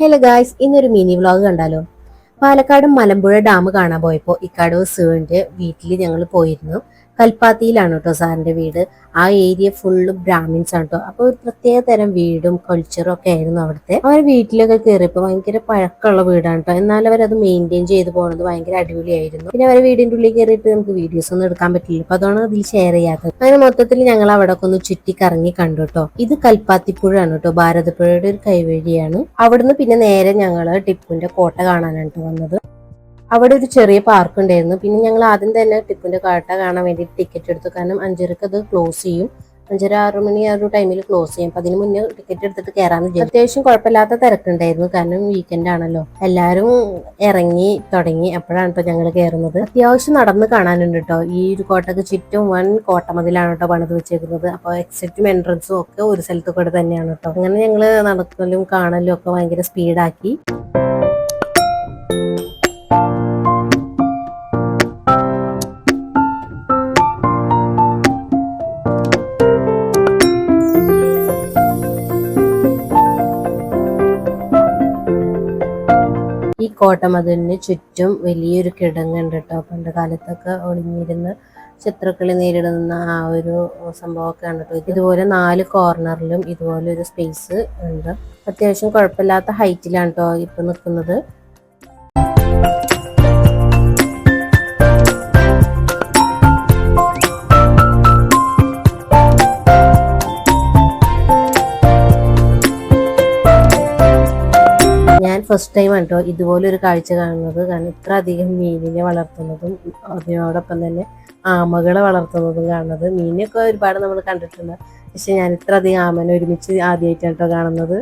Hello guys ഇന്നൊരു mini vlog കണ്ടാലോ? Palakkad Malampuzha dam കാണാൻ പോയപ്പോൾ ഇക്കാട് സുവിന്റെ വീട്ടിൽ ഞങ്ങൾ പോയിരുന്നു. കൽപ്പാത്തിയിലാണ് കേട്ടോ സാറിന്റെ വീട്. ആ ഏരിയ ഫുള്ള് ബ്രാഹ്മിൻസ് ആണ് കേട്ടോ അപ്പൊ ഒരു പ്രത്യേക തരം വീടും കൾച്ചറും ഒക്കെ ആയിരുന്നു അവിടുത്തെ. അവർ വീട്ടിലൊക്കെ കയറിയപ്പോൾ ഭയങ്കര പഴക്കമുള്ള വീടാണ് കേട്ടോ എന്നാൽ അവരത് മെയിന്റെയിൻ ചെയ്ത് പോകുന്നത് ഭയങ്കര അടിപൊളിയായിരുന്നു. പിന്നെ അവരെ വീടിന്റെ ഉള്ളിൽ കയറിയിട്ട് നമുക്ക് വീഡിയോസ് ഒന്നും എടുക്കാൻ പറ്റില്ല. അപ്പൊ അതാണ് അതിൽ ഷെയർ ചെയ്യാത്തത്. അങ്ങനെ മൊത്തത്തിൽ ഞങ്ങൾ അവിടെ ഒന്ന് ചുറ്റി കറങ്ങി കണ്ടു കേട്ടോ ഇത് കൽപ്പാത്തിപ്പുഴയാണ് കേട്ടോ ഭാരതപ്പുഴയുടെ ഒരു കൈവഴിയാണ്. അവിടുന്ന് പിന്നെ നേരെ ഞങ്ങൾ ടിപ്പുവിന്റെ കോട്ട കാണാനാണ് വന്നത്. അവിടെ ഒരു ചെറിയ പാർക്ക് ഉണ്ടായിരുന്നു. പിന്നെ ഞങ്ങൾ ആദ്യം തന്നെ ടിപ്പുവിന്റെ കാട്ട കാണാൻ വേണ്ടി ടിക്കറ്റ് എടുത്തു. കാരണം അഞ്ചരക്ക് അത് ക്ലോസ് ചെയ്യും. അഞ്ചര ആറു മണി ആ ഒരു ടൈമിൽ ക്ലോസ് ചെയ്യും. അപ്പൊ അതിന് മുന്നേ ടിക്കറ്റ് എടുത്തിട്ട് കയറാന്ന് വിചാരിച്ചു അത്യാവശ്യം കുഴപ്പമില്ലാത്ത തിരക്കുണ്ടായിരുന്നു. കാരണം വീക്കെൻഡ് ആണല്ലോ. എല്ലാവരും ഇറങ്ങി തുടങ്ങി അപ്പോഴാണ് ഇപ്പൊ ഞങ്ങൾ കയറുന്നത് അത്യാവശ്യം നടന്ന് കാണാനുണ്ട് കേട്ടോ ഈ ഒരു കോട്ടക്ക് ചുറ്റും വൻ കോട്ടമതിലാണ് കേട്ടോ പണിത് വെച്ചേക്കുന്നത്. അപ്പോൾ എക്സിറ്റും എൻട്രൻസും ഒക്കെ ഒരു സ്ഥലത്ത് കൂടെ തന്നെയാണ് കേട്ടോ അങ്ങനെ ഞങ്ങൾ നടക്കലും കാണലും ഒക്കെ ഭയങ്കര സ്പീഡാക്കി ഈ കോട്ടമതിലിന് ചുറ്റും വലിയൊരു കിടങ്ങുണ്ട് കേട്ടോ പണ്ട് കാലത്തൊക്കെ ഒളിഞ്ഞിരുന്ന് ശത്രുക്കളെ നേരിടുന്ന ആ ഒരു സംഭവമൊക്കെ ഉണ്ട് കേട്ടോ ഇതുപോലെ നാല് കോർണറിലും ഇതുപോലെ ഒരു സ്പേസ് ഉണ്ട്. അത്യാവശ്യം കുഴപ്പമില്ലാത്ത ഹൈറ്റിലാണ് കേട്ടോ ഇപ്പൊ നിൽക്കുന്നത്. ഫസ്റ്റ് ടൈം കേട്ടോ ഇതുപോലെ ഒരു കാഴ്ച കാണുന്നത്. കാരണം ഇത്ര അധികം മീനിനെ വളർത്തുന്നതും അതിനോടൊപ്പം തന്നെ ആമകളെ വളർത്തുന്നതും കാണുന്നത്. മീനൊക്കെ ഒരുപാട് നമ്മൾ കണ്ടിട്ടുണ്ട്. പക്ഷെ ഞാൻ ഇത്ര അധികം ആമനെ ഒരുമിച്ച് ആദ്യമായിട്ടാണ് കേട്ടോ കാണുന്നത്.